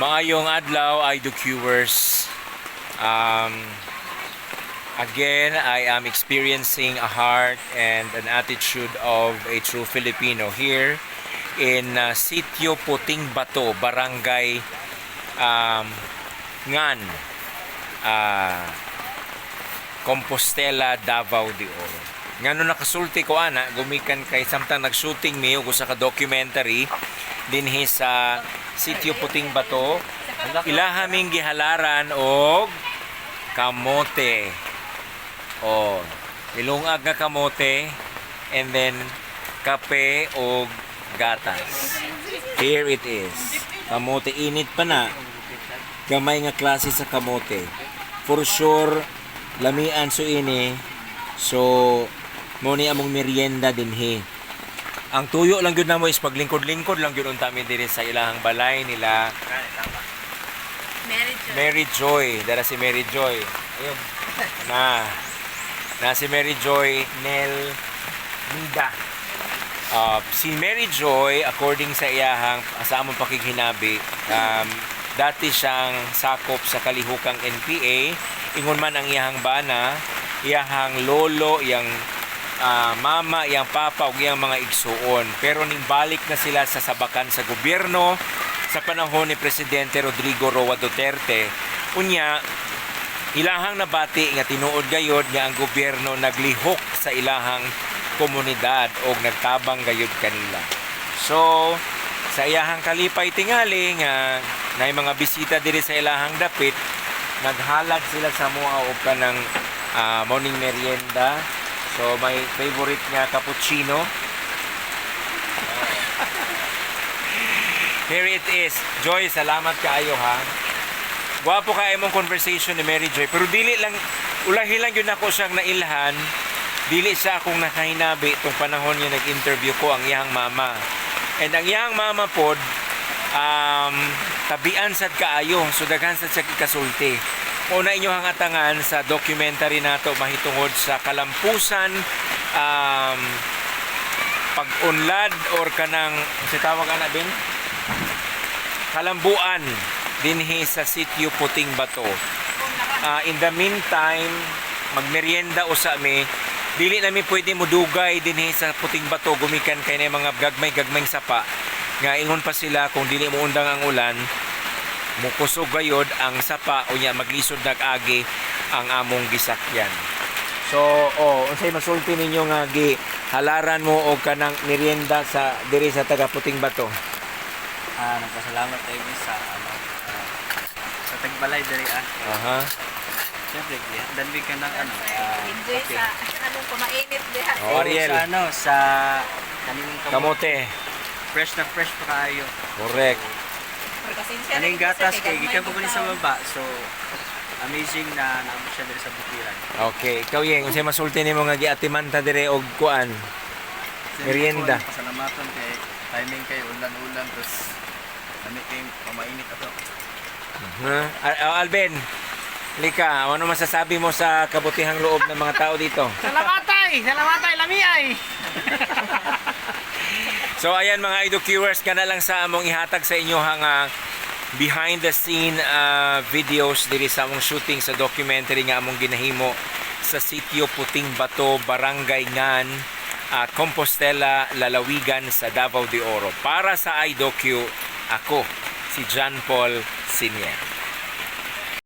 Maayong adlaw, Ido Viewers. Um, again, I am experiencing a heart and an attitude of a true Filipino here in uh, Sitio Puting Bato, Barangay um, Ngan, uh, Compostela, Davao de Oro. Nga no nakasulti ko ana, gumikan kay samtang nag-shooting mi ug usa ka documentary dinhi sa Sitio Puting Bato. Ilahaming gihalaran og kamote. O, ilungag nga kamote and then kape o gatas. Here it is. Kamote init pa na. Gamay nga klase sa kamote. For sure, lamian so ini. So, mo ni among merienda dinhi. Ang tuyo lang gyud namo is paglingkod-lingkod lang gyud unta mi diri sa ilahang balay nila Mary Jo. Mary Joy. Dara si Mary Joy. Ayun. Na. Na si Mary Joy Nel Nida. Uh, si Mary Joy, according sa iyahang, sa among pakighinabi, um, dati siyang sakop sa kalihukang NPA. Ingon man ang iyahang bana, iyahang lolo, iyang ah, mama, iyang papa, ug iyang mga igsuon. Pero ning balik na sila sa sabakan sa gobyerno, sa panahon ni Presidente Rodrigo Roa Duterte. Unya, ilahang nabati nga tinuod gayod nga ang gobyerno naglihok sa ilahang komunidad o nagtabang gayod kanila. So, sa iyahang kalipay tingali nga na mga bisita diri sa ilahang dapit, naghalad sila sa mua og kanang ah, morning merienda. So, may favorite nga cappuccino. Here it is. Joy, salamat kaayo ha. Gwapo ka imong conversation ni Mary Joy. Pero dili lang, ulahi lang yun ako siyang nailhan. Dili sa akong nakahinabi itong panahon niya nag-interview ko ang iyang mama. And ang iyang mama pod, um, tabian sad kaayo. So daghan sad sa ikasulti. Una inyo hangatangan sa documentary nato mahitungod sa kalampusan um, pag-unlad or kanang si tawag ana bin kalambuan dinhi sa sitio Puting Bato. Ah, in the meantime, magmerienda usa mi dili nami pwede mudugay dinhi sa Puting Bato gumikan kay na mga gagmay-gagmay sapa nga ingon pa sila kung dili mo undang ang ulan mukusog gayod ang sapa unya maglisod nag-agi ang among gisakyan. So, oh, unsay masulti ninyo nga gi halaran mo og kanang merienda sa diri sa taga Puting Bato? Ah, nagpasalamat tayo guys sa ano, ah, sa tagbalay diri ah. Aha. Siyempre, danbig ka ng ano. ah, Enjoy okay. sa ano po mainit diha. Oh, Ariel. Sa ano, sa kaning kamote. Kamote. Fresh na fresh pa kayo. Correct. Sir, gatas kay gikan po bitaw. sa baba. So, amazing na naabot siya diri sa bukiran. Okay, ikaw yeng unsay masulti nimo nga giatimanta dire og kuan? Merienda. Pasalamatan kay timing kay ulan-ulan tapos lamig kay pamainit ato. Al- Al- Alben, Lika, ano masasabi mo sa kabutihang loob ng mga tao dito? Salamatay! Salamatay! Lamiay! So ayan mga Ido Viewers, ka na lang sa among ihatag sa inyo hang ah, behind the scene ah, videos diri sa among shooting sa documentary nga among ginahimo sa sitio Puting Bato, Barangay Ngan, ah, Compostela, Lalawigan sa Davao de Oro. Para sa iDocu, ako si John Paul Sinier.